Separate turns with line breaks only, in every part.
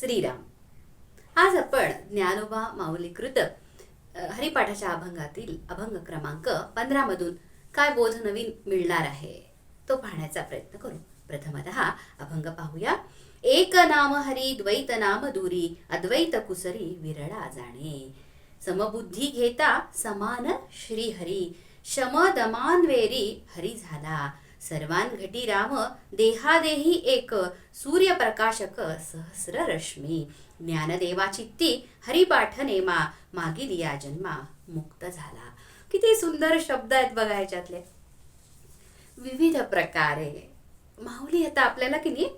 श्रीराम. आज आपण ज्ञानोबा माऊलीकृत हरिपाठाच्या अभंगातील अभंग क्रमांक पंधरा मधून काय बोध नवीन मिळणार आहे तो पाहण्याचा प्रयत्न करू. प्रथमतः अभंग पाहूया. एक नाम हरी द्वैत नाम दुरी अद्वैत कुसरी विरळा जाणे. समबुद्धी घेता समान श्रीहरी शम दमान्वेरी हरी झाला. सर्वांघटी राम देहादेही एक सूर्यप्रकाशक सहस्र रश्मी ज्ञानदेवाची ती हरिपाठ नेमा मागील या जन्मा मुक्त झाला. किती सुंदर शब्द आहेत बघा ह्याच्यातले. विविध प्रकारे. माऊली आता आपल्याला की नाही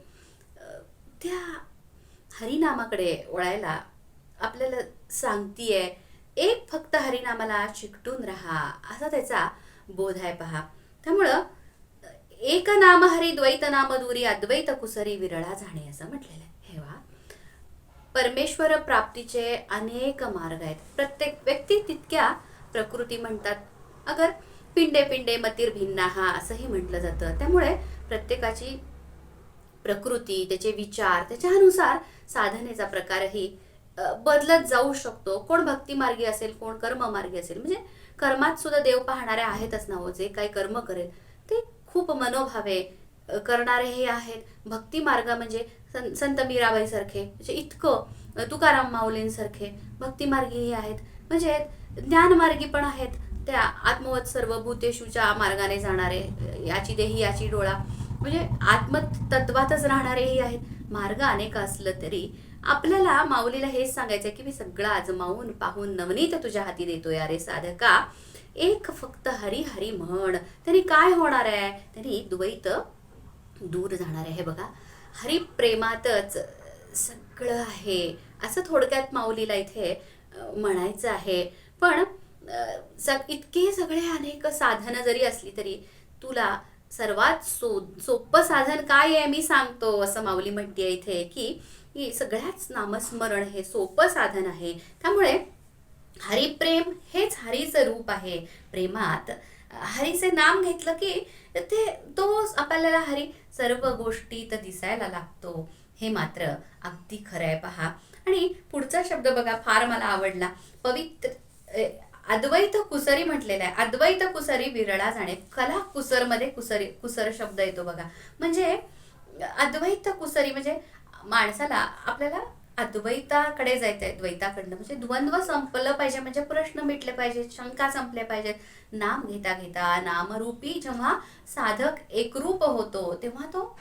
त्या हरिनामाकडे वळायला आपल्याला सांगतीये एक फक्त हरिनामाला चिकटून राहा असा त्याचा बोध आहे पहा. एक नाम हरी द्वैत नाम दुरी अद्वैत कुसरी विरळा जाणे असं म्हटलेलं आहे. हे वा. परमेश्वर प्राप्तीचे अनेक मार्ग आहेत. प्रत्येक व्यक्ती तितक्या प्रकृती म्हणतात. अगर पिंडे पिंडे मतीर भिन्नाहा असंही म्हटलं जातं. त्यामुळे प्रत्येकाची प्रकृती त्याचे विचार त्याच्यानुसार साधनेचा प्रकारही बदलत जाऊ शकतो. कोण भक्तिमार्गी असेल कोण कर्ममार्गी असेल. म्हणजे कर्मात सुद्धा देव पाहणारे आहेतच ना हो जे काही कर्म करेल. खूप मनोभावे करणारे हे आहेत. भक्ती मार्ग म्हणजे सं- संत मीराबाईसारखे म्हणजे इतकं तुकाराम माऊलींसारखे भक्तिमार्गीही आहेत. म्हणजे ज्ञानमार्गी पण आहेत. त्या आत्मवत सर्व भूतेशूच्या मार्गाने जाणारे याची देही याची डोळा. म्हणजे आत्मतत्वातच राहणारेही आहेत. मार्ग अनेक असलं तरी आपल्याला माऊलीला हेच सांगायचं की मी सगळं आजमावून पाहून नवनीत तुझ्या हाती देतोय. अरे साधका एक फक्त हरी हरी म्हण. त्यांनी काय होणार आहे? त्यांनी द्वैत दूर जाणार आहे. हे बघा हरी प्रेमातच सगळं आहे. असं थोडक्यात माऊलीला इथे म्हणायचं आहे. पण सग इतके सगळे अनेक साधनं जरी असली तरी तुला सर्वात सो सोपं साधन काय आहे मी सांगतो असं माऊली म्हणते इथे की सगळ्याच नामस्मरण हे सोपं साधन आहे. त्यामुळे हरिप्रेम हेच हरीचं रूप आहे. प्रेमात हरीचे नाम घेतलं की ते तो आपल्याला हरी सर्व गोष्टीत दिसायला लागतो. हे मात्र अगदी खरं आहे पहा. आणि पुढचा शब्द बघा फार मला आवडला. पवित्र अद्वैत कुसरी म्हटलेला आहे. अद्वैत कुसरी विरळा जाणे. कला कुसरमध्ये कुसरी कुसर शब्द येतो बघा. म्हणजे अद्वैत कुसरी म्हणजे माणसाला आपल्याला अद्वैताकडे जायचं आहे द्वैताकडनं म्हणजे द्वंद्व संपलं पाहिजे म्हणजे प्रश्न मिटले पाहिजेत शंका संपल्या पाहिजेत. नाम घेता घेता नामरूपी जेव्हा साधक एकरूप होतो तेव्हा तो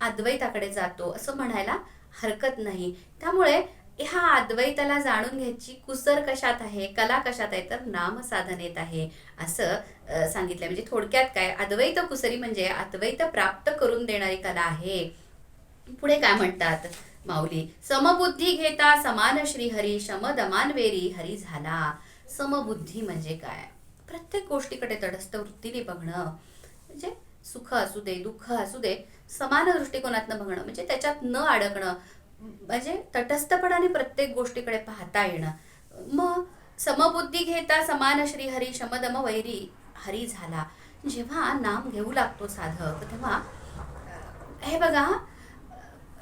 अद्वैताकडे जातो. असं म्हणायला हरकत नाही. त्यामुळे ह्या अद्वैताला जाणून घ्यायची कुसर कशात आहे कला कशात आहे तर नाम साधनेत आहे. असं सांगितलंय. म्हणजे थोडक्यात काय? अद्वैत कुसरी म्हणजे अद्वैत प्राप्त करून देणारी कला आहे. पुढे काय म्हणतात? माऊली समबुद्धी घेता समान श्रीहरी शमदमानवेरी हरी झाला. समबुद्धी म्हणजे काय? प्रत्येक गोष्टीकडे तटस्थ वृत्तीने बघणं. म्हणजे सुख असू दे दुःख असू दे समान दृष्टिकोनातनं बघणं. म्हणजे त्याच्यात न अडकणं. म्हणजे तटस्थपणाने प्रत्येक गोष्टीकडे पाहता येणं. मग समबुद्धी घेता समान श्रीहरी शमदम वैरी हरी झाला. जेव्हा नाम घेऊ लागतो साधक तेव्हा हे बघा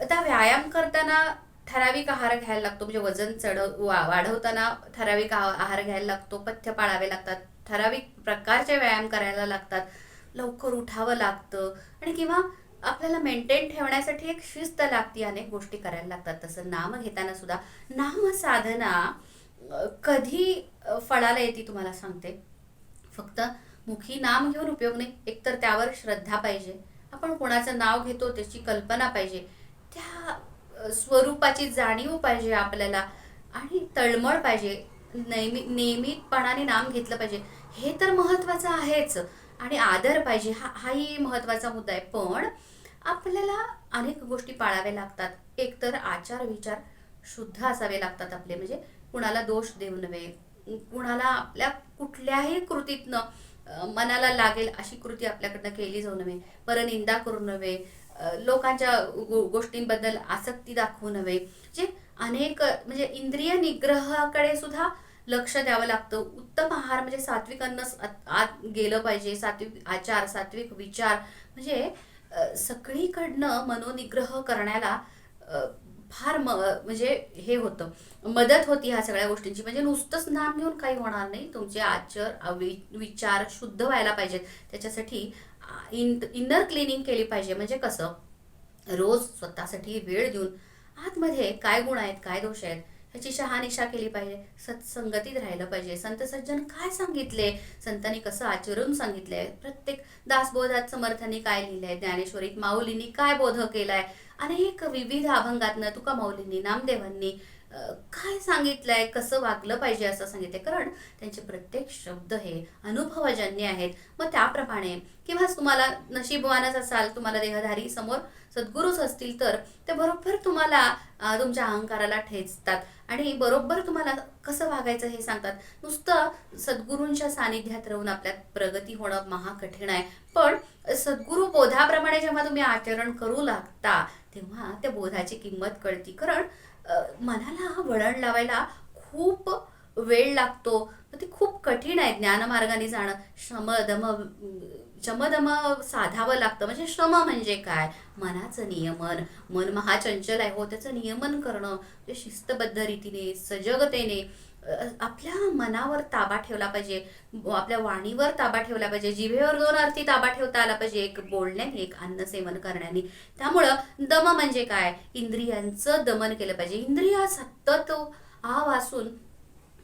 आता व्यायाम करताना ठराविक आहार घ्यायला लागतो. म्हणजे वजन चढ वा वाढवताना ठराविक आहार घ्यायला लागतो. पथ्य पाळावे लागतात. ठराविक प्रकारचे व्यायाम करायला लागतात. लवकर उठावं लागतं. आणि किंवा आपल्याला मेंटेन ठेवण्यासाठी एक शिस्त लागते अनेक गोष्टी करायला लागतात. तसं नाम घेताना सुद्धा. नाम साधना कधी फळाला येते तुम्हाला सांगते. फक्त मुखी नाम घेऊन उपयोग नाही. एकतर त्यावर श्रद्धा पाहिजे. आपण कोणाचं नाव घेतो त्याची कल्पना पाहिजे. त्या स्वरूपाची जाणीव पाहिजे आपल्याला आणि तळमळ पाहिजे. नेहमी नियमितपणाने नाम घेतलं पाहिजे. हे तर महत्वाचं आहेच आणि आदर पाहिजे. हा हाही महत्त्वाचा मुद्दा आहे. पण आपल्याला अनेक गोष्टी पाळाव्या लागतात. एकतर आचार विचार शुद्ध असावे लागतात आपले. म्हणजे कुणाला दोष देऊ नये. कुणाला आपल्या कुठल्याही कृतीतनं मनाला लागेल अशी कृती आपल्याकडनं केली जाऊ नये. परनिंदा करू नये. लोकांच्या गोष्टींबद्दल आसक्ती दाखवू नव्हे. जे अनेक म्हणजे इंद्रिय निग्रहाकडे सुद्धा लक्ष द्यावं लागतं. उत्तम आहार म्हणजे सात्विक अन्न आत गेलं पाहिजे. सात्विक आचार सात्विक विचार. म्हणजे सगळीकडनं मनोनिग्रह करण्याला फार म म्हणजे हे होतं. मदत होती ह्या सगळ्या गोष्टींची. म्हणजे नुसतंच नाम घेऊन काही होणार नाही. तुमचे आचर विचार शुद्ध व्हायला पाहिजेत. त्याच्यासाठी इन इनर क्लिनिंग केली पाहिजे. म्हणजे कसं? रोज स्वतःसाठी वेळ देऊन आतमध्ये काय गुण आहेत काय दोष आहेत ह्याची शहानिशा केली पाहिजे. सत्संगतीत राहिलं पाहिजे. संत सज्जन काय सांगितले? संतांनी कसं आचरून सांगितलंय? प्रत्येक दासबोधात समर्थांनी काय लिहिलंय? ज्ञानेश्वरीत माऊलींनी काय बोध केलाय? अनेक विविध अभंगातनं तुका माऊलींनी नामदेवांनी काय सांगितलंय? कसं वागलं पाहिजे असं सांगितलंय? कारण त्यांचे प्रत्येक शब्द हे अनुभवजन्य आहेत. मग त्याप्रमाणे किंवा तुम्हाला नशीबवानच असाल तुम्हाला देहधारी समोर सद्गुरूच असतील तर ते बरोबर तुम्हाला तुमच्या अहंकाराला ठेचतात. आणि बरोबर तुम्हाला कसं वागायचं हे सांगतात? नुसतं सद्गुरूंच्या सानिध्यात राहून आपल्यात प्रगती होणं महाकठीण आहे. पण सद्गुरू बोधाप्रमाणे जेव्हा तुम्ही आचरण करू लागता तेव्हा त्या बोधाची किंमत कळती. कारण मनाला हा वळण लावायला खूप वेळ लागतो. तर ते खूप कठीण आहे ज्ञानमार्गाने जाणं. श्रमदम चमदम शमदम साधावं लागतं. म्हणजे श्रम म्हणजे काय? मनाचं नियमन. मन महाचंचल आहे हो त्याचं नियमन करणं. म्हणजे शिस्तबद्ध रीतीने सजगतेने. आपल्या मनावर ताबा ठेवला पाहिजे. आपल्या वाणीवर ताबा ठेवला पाहिजे. जिभेवर दोन अर्थी ताबा ठेवता आला पाहिजे. एक बोलण्याने एक अन्न सेवन करण्याने. त्यामुळं दम म्हणजे काय? इंद्रियांचं दमन केलं पाहिजे. इंद्रिया सतत आ वासून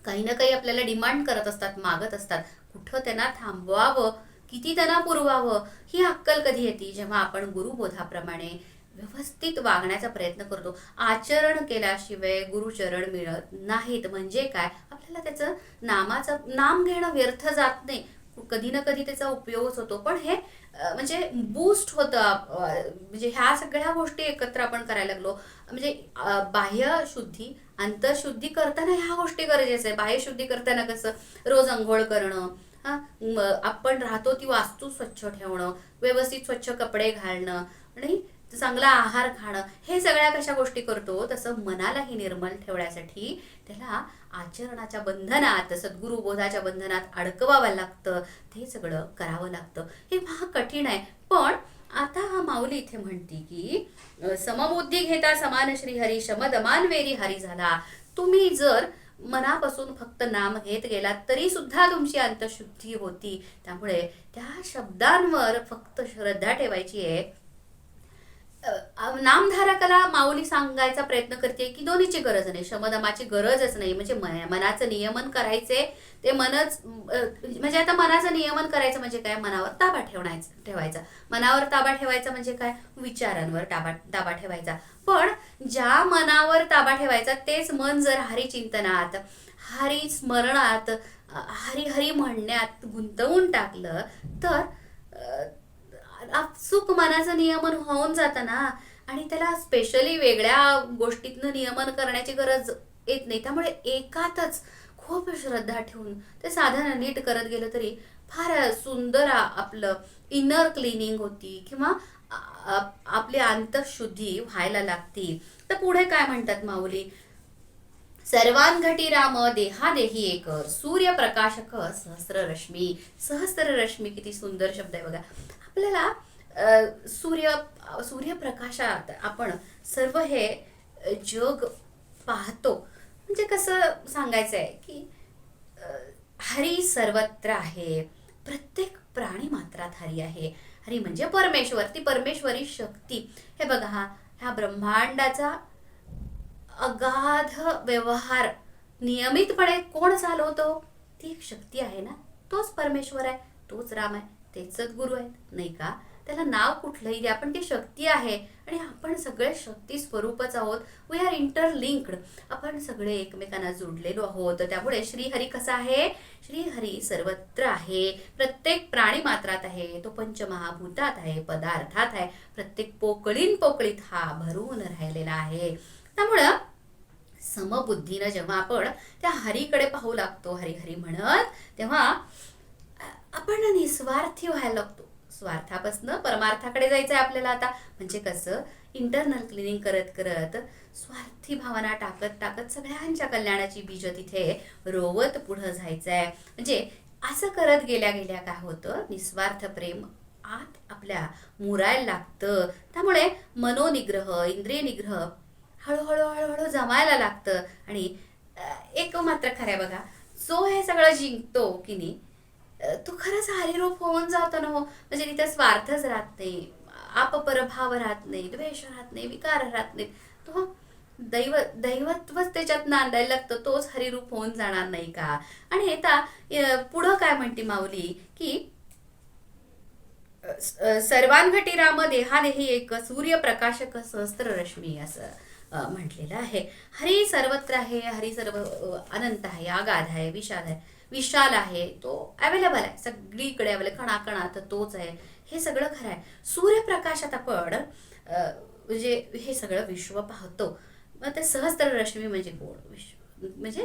काही ना काही आपल्याला डिमांड करत असतात मागत असतात. कुठं त्यांना थांबवावं किती त्यांना पुरवावं ही अक्कल कधी येते? जेव्हा आपण गुरुबोधाप्रमाणे व्यवस्थित वागण्याचा प्रयत्न करतो. आचरण केल्याशिवाय गुरुचरण मिळत नाहीत. म्हणजे काय? आपल्याला त्याचं नामाचं नाम घेणं व्यर्थ जात नाही. कधी ना कधी त्याचा उपयोगच होतो. पण हे म्हणजे बूस्ट होतं म्हणजे ह्या सगळ्या गोष्टी एकत्र आपण करायला लागलो. म्हणजे बाह्य शुद्धी अंतरशुद्धी करताना ह्या गोष्टी गरजेचं आहे. बाह्य शुद्धी करताना कसं? रोज अंघोळ करणं आपण राहतो ती वास्तू स्वच्छ ठेवणं व्यवस्थित स्वच्छ कपडे घालणं आणि चांगला आहार खाणं हे सगळ्या कशा गोष्टी करतो तसं मनालाही निर्मल ठेवण्यासाठी त्याला आचरणाच्या बंधनात सद्गुरुबोधाच्या बंधनात अडकवावं लागतं ते सगळं करावं लागतं. हे महा कठीण आहे. पण आता हा माऊली इथे म्हणते की समबुद्धी घेता समान श्रीहरी शमदमान वेरी हरी झाला. तुम्ही जर मनापासून फक्त नाम घेत गेलात तरी सुद्धा तुमची अंतशुद्धी होती. त्यामुळे त्या शब्दांवर फक्त श्रद्धा ठेवायची आहे. नामधारकाला माऊली सांगायचा प्रयत्न करते की दोन्हीची गरज नाही. शमदमाची गरजच नाही. म्हणजे मनाचं नियमन करायचे ते मनच म्हणजे आता मनाचं नियमन करायचं म्हणजे काय? मनावर ताबा ठेवण्याचा ठेवायचा. मनावर ताबा ठेवायचा म्हणजे काय? विचारांवर ताबा ताबा ठेवायचा. पण ज्या मनावर ताबा ठेवायचा तेच मन जर हरिचिंतनात हरी स्मरणात हरी हरी म्हणण्यात गुंतवून टाकलं तर अचूक मनाचं नियमन होऊन जातं ना. आणि त्याला स्पेशली वेगळ्या गोष्टीतनं नियमन करण्याची गरज येत नाही. त्यामुळे एकातच खूप श्रद्धा ठेवून ते साधन नीट करत गेलं तरी फार सुंदर आपलं इनर क्लिनिंग होती किंवा आपली अंतशुद्धी व्हायला लागती. तर पुढे काय म्हणतात माऊली? सर्वांघटी राम देहा देही एक. सूर्यप्रकाशक सहस्र रश्मी सहस्र रश्मी किती सुंदर शब्द आहे बघा. आपल्याला सूर्य सूर्यप्रकाशात आपण सर्व हे जग पाहतो. म्हणजे कसं सांगायचं आहे की हरी सर्वत्र आहे. प्रत्येक प्राणी मात्रात हरी आहे. हरी म्हणजे परमेश्वर. ती परमेश्वरी शक्ती. हे बघा हा ह्या ब्रह्मांडाचा अगाध व्यवहार. नियमितपणे कोण चालवतो? ती एक शक्ती आहे ना. तोच परमेश्वर आहे तोच राम आहे तेच सद्गुरू आहेत नाही का? त्याला नाव कुठलंही द्या पण ती शक्ती आहे. आणि आपण सगळे शक्ती स्वरूपच आहोत. वी आर इंटरलिंक्ड आपण सगळे एकमेकांना जोडलेलो आहोत. त्यामुळे श्रीहरी कसा आहे? श्रीहरी सर्वत्र आहे. प्रत्येक प्राणी मात्रात आहे. तो पंचमहाभूतात आहे पदार्थात आहे. प्रत्येक पोकळीन पोकळीत हा भरून राहिलेला आहे. त्यामुळं समबुद्धीनं जेव्हा आपण त्या हरीकडे पाहू लागतो हरी हरी म्हणत तेव्हा आपण निस्वार्थी व्हायला लागतो. स्वार्थापासनं परमार्थाकडे जायचं आहे आपल्याला आता. म्हणजे कसं? इंटरनल क्लिनिंग करत करत स्वार्थी भावना टाकत टाकत सगळ्यांच्या कल्याणाची बीज तिथे रोवत पुढं जायचं आहे म्हणजे असं करत गेल्या गेल्या काय होतं? निस्वार्थ प्रेम आत आपल्या मुरायला लागतं. त्यामुळे मनोनिग्रह इंद्रिय निग्रह हळूहळू हळूहळू जमायला लागतं. आणि एक मात्र खरं आहे बघा. जो हे सगळं जिंकतो की नाही तू तो खरंच हरिरूप होऊन जातो ना हो. म्हणजे तिथे स्वार्थच राहत नाही. आपपरभाव राहत नाही द्वेष राहत नाही विकार राहत नाही तो दैव दैवत्वच त्याच्यात नांदायला लागतं. तोच हरिरूप होऊन जाणार नाही का? आणि आता पुढं काय म्हणते माऊली की सर्वांघटी राम देहा देही एक सूर्यप्रकाशक सहस्त्र रश्मी असं. म्हटलेलं आहे. हरी सर्वत्र आहे हरी सर्व अनंत आहे आगाध आहे विशाल आहे. विशाल आहे तो अवेलेबल आहे. सगळीकडे अवेलेबल कणाकणात तोच आहे. हे सगळं खरं आहे. सूर्यप्रकाशात आपण म्हणजे हे सगळं विश्व पाहतो. मग ते सहस्त्र रश्मी म्हणजे कोण? विश्व म्हणजे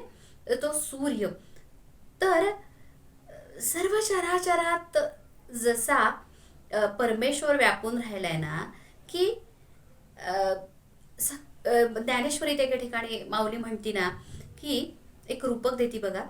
तो सूर्य. तर सर्व चराचरात जसा परमेश्वर व्यापून राहिलाय ना की ज्ञानेश्वरी त्या एका ठिकाणी माऊली म्हणती ना की एक रूपक देती बघा.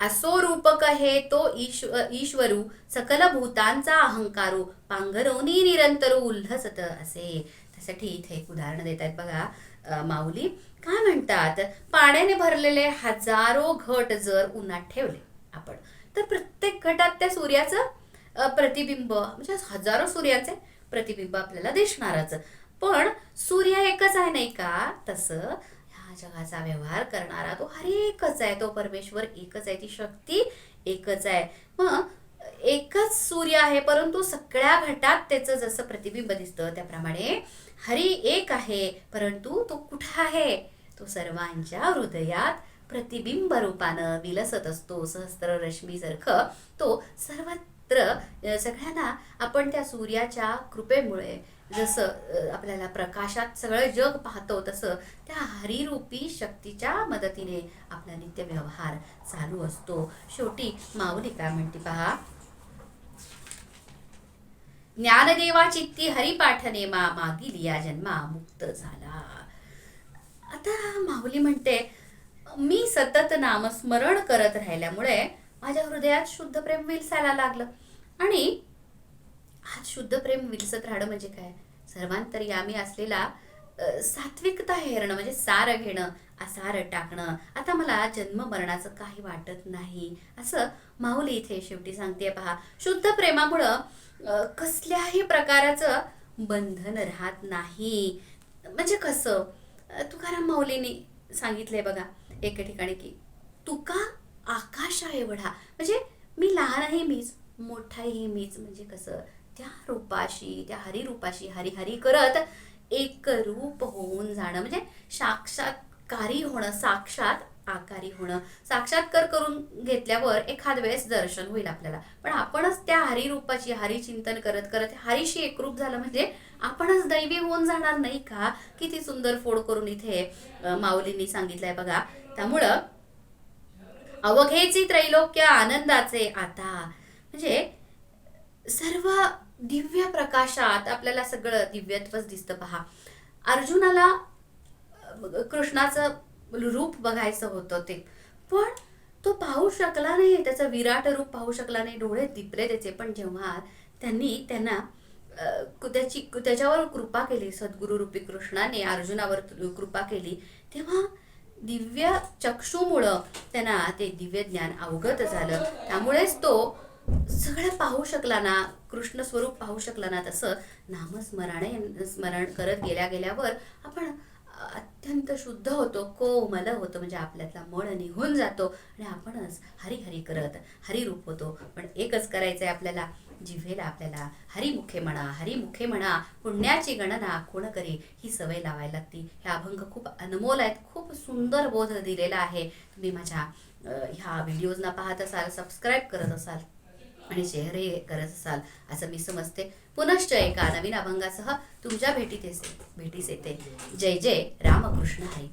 असो रूपक आहे तो ईश्वर ईश्वरू सकल भूतांचा अहंकारू पांघरोनी निरंतर उल्हसत असे. त्यासाठी इथे एक उदाहरण देत आहेत बघा माऊली. काय म्हणतात? पाण्याने भरलेले हजारो घट जर उन्हात ठेवले आपण तर प्रत्येक घटात त्या सूर्याचं प्रतिबिंब म्हणजे हजारो सूर्याचे प्रतिबिंब आपल्याला दिसणारच. पण सूर्य एकच आहे नाही का? तसं ह्या जगाचा व्यवहार करणारा तो हर एकच आहे. तो परमेश्वर एकच आहे. ती शक्ती एकच आहे. मग एकच सूर्य आहे परंतु सगळ्या घटात त्याचं जसं प्रतिबिंब दिसतं त्याप्रमाणे हरी एक आहे. परंतु तो कुठं आहे? तो सर्वांच्या हृदयात प्रतिबिंब रूपानं विलसत असतो. सहस्त्र रश्मीसारखं तो सर्वात तर सगळ्यांना आपण त्या सूर्याच्या कृपेमुळे जसं आपल्याला प्रकाशात सगळं जग पाहतो तसं त्या हरिरूपी शक्तीच्या मदतीने आपला नित्य व्यवहार चालू असतो. शेवटी माऊली काय म्हणते पहा? ज्ञानदेवा चित्ती हरिपाठने मा मागील या जन्मा मुक्त झाला. आता माऊली म्हणते मी सतत नामस्मरण करत राहिल्यामुळे माझ्या हृदयात शुद्ध प्रेम विलसायला लागलं. आणि आज शुद्ध प्रेम विलसत राहणं म्हणजे काय? सर्वांतरी आम्ही असलेला सात्विकता हेरणं म्हणजे सार घेणं आसार टाकणं. आता मला जन्म मरणाचं काही वाटत नाही. असं माऊली इथे शेवटी सांगते पहा शुद्ध प्रेमामुळं कसल्याही प्रकाराचं बंधन राहत नाही. म्हणजे कसं? तुकाराम माऊलीने सांगितलंय बघा एके ठिकाणी की तुका आकाशा एवढा. म्हणजे मी लहानही मीच मोठाही मीच. म्हणजे कसं त्या रूपाशी त्या हरिरूपाशी हरिहरी हरी करत एक रूप होऊन जाणं. म्हणजे साक्षात्कारी होणं साक्षात आकारी होणं. साक्षात्कार करून घेतल्यावर एखाद वेळेस दर्शन होईल आपल्याला. पण आपणच त्या हरिरूपाची हरिचिंतन करत करत हरीशी एकरूप झालं म्हणजे आपणच दैवी होऊन जाणार नाही का? किती सुंदर फोड करून इथे माऊलींनी सांगितलंय बघा. त्यामुळं अवघेची त्रैलोक्य आनंदाचे आता. म्हणजे सर्व दिव्य प्रकाशात आपल्याला सगळं दिव्यत्वच दिसतं पहा. अर्जुनाला कृष्णाचं रूप बघायचं होतं ते. पण तो पाहू शकला नाही त्याचं विराट रूप पाहू शकला नाही डोळे दिपले त्याचे. पण जेव्हा त्यांनी त्यांना त्याची त्याच्यावर कृपा केली सद्गुरु रूपी कृष्णाने अर्जुनावर कृपा केली तेव्हा दिव्य चक्षुमुळं त्यांना ते दिव्य ज्ञान अवगत झालं. त्यामुळेच तो सगळं पाहू शकला ना कृष्ण स्वरूप पाहू शकला ना तसं नामस्मराने स्मरण करत गेल्या गेल्यावर आपण अत्यंत शुद्ध होतो कोमल होतो म्हणजे आपल्यातला मळ निघून जातो आणि आपणच हरी हरी करत हरिरूप होतो. पण एकच करायचं आहे आपल्याला जिव्हेला आपल्याला हरिमुखे म्हणा हरिमुखे म्हणा पुण्याची गणना कोण करी ही सवय लावायला लागती. हे अभंग खूप अनमोल आहेत खूप सुंदर बोध दिलेला आहे. तुम्ही माझ्या ह्या व्हिडिओजना पाहत असाल सबस्क्राईब करत असाल आणि शेअरही करत असाल असं मी समजते. पुनश्च एका नवीन अभंगासह तुमच्या भेटीत भेटीस येते. जय जय रामकृष्ण हरी